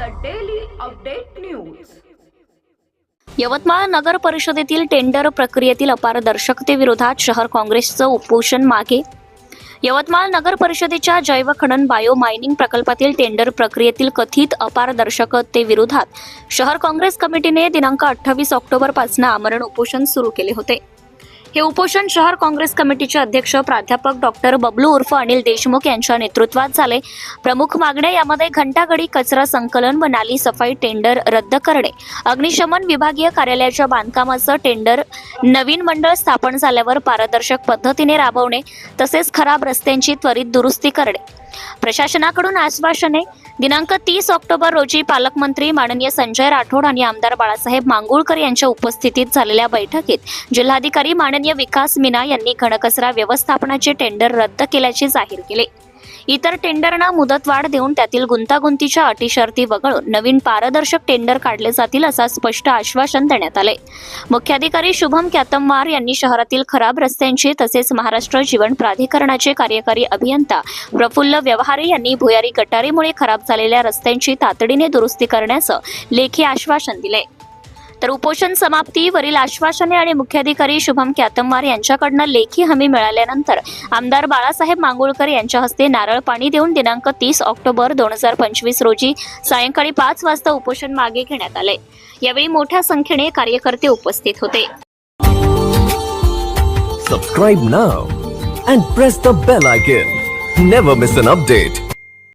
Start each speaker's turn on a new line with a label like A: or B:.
A: Update news.
B: Yavatmal नगर परिषदेतील tender प्रक्रियेतील अपारदर्शकतेविरोधात शहर काँग्रेसचं उपोषण मागे. यवतमाळ नगर परिषदेच्या जैव खनन बायो मायनिंग प्रकल्पातील टेंडर प्रक्रियेतील कथित अपारदर्शकतेविरोधात शहर काँग्रेस कमिटीने दिनांक अठ्ठावीस ऑक्टोबरपासून आमरण उपोषण सुरू केले होते. हे उपोषण शहर काँग्रेस कमिटीचे अध्यक्ष प्राध्यापक डॉक्टर बबलू उर्फ अनिल देशमुख यांच्या नेतृत्वात झाले. प्रमुख मागण्या यामध्ये घंटागडी कचरा संकलन व नाली सफाई टेंडर रद्द करणे. अग्निशमन विभागीय कार्यालयाच्या बांधकामाचं टेंडर नवीन मंडळ स्थापन झाल्यावर पारदर्शक पद्धतीने राबवणे तसेच खराब रस्त्यांची त्वरित दुरुस्ती करणे. प्रशासनाकडून आश्वासने दिनांक तीस ऑक्टोबर रोजी पालकमंत्री माननीय संजय राठोड आणि आमदार बाळासाहेब मांगुळकर यांच्या उपस्थितीत झालेल्या बैठकीत जिल्हाधिकारी माननीय विकास मीना यांनी घनकचरा व्यवस्थापनाचे टेंडर रद्द केल्याचे जाहीर केले. इतर टेंडरना मुदतवाढ देऊन त्यातील गुंतागुंतीच्या अटी शर्ती वगळून नवीन पारदर्शक टेंडर काढले जातील असा स्पष्ट आश्वासन देण्यात आले. मुख्याधिकारी शुभम कॅतमवार यांनी शहरातील खराब रस्त्यांचे तसेच महाराष्ट्र जीवन प्राधिकरणाचे कार्यकारी अभियंता प्रफुल्ल व्यवहारे यांनी भुयारी गटारीमुळे खराब झालेल्या रस्त्यांची तातडीने दुरुस्ती करण्याचं लेखी आश्वासन दिले. तर उपोषण समाप्तीवरील आश्वासने आणि मुख्याधिकारी शुभम क्यातमवार यांच्याकडनं लेखी हमी मिळाल्यानंतर आमदार बाळासाहेब मांगुळकर यांच्या हस्ते नारळ पाणी देऊन दिनांक तीस ऑक्टोबर दोन हजार पंचवीस रोजी सायंकाळी पाच वाजता उपोषण मागे घेण्यात आले यावेळी मोठ्या संख्येने कार्यकर्ते उपस्थित होते
C: Subscribe now and press the bell icon. Never miss an update.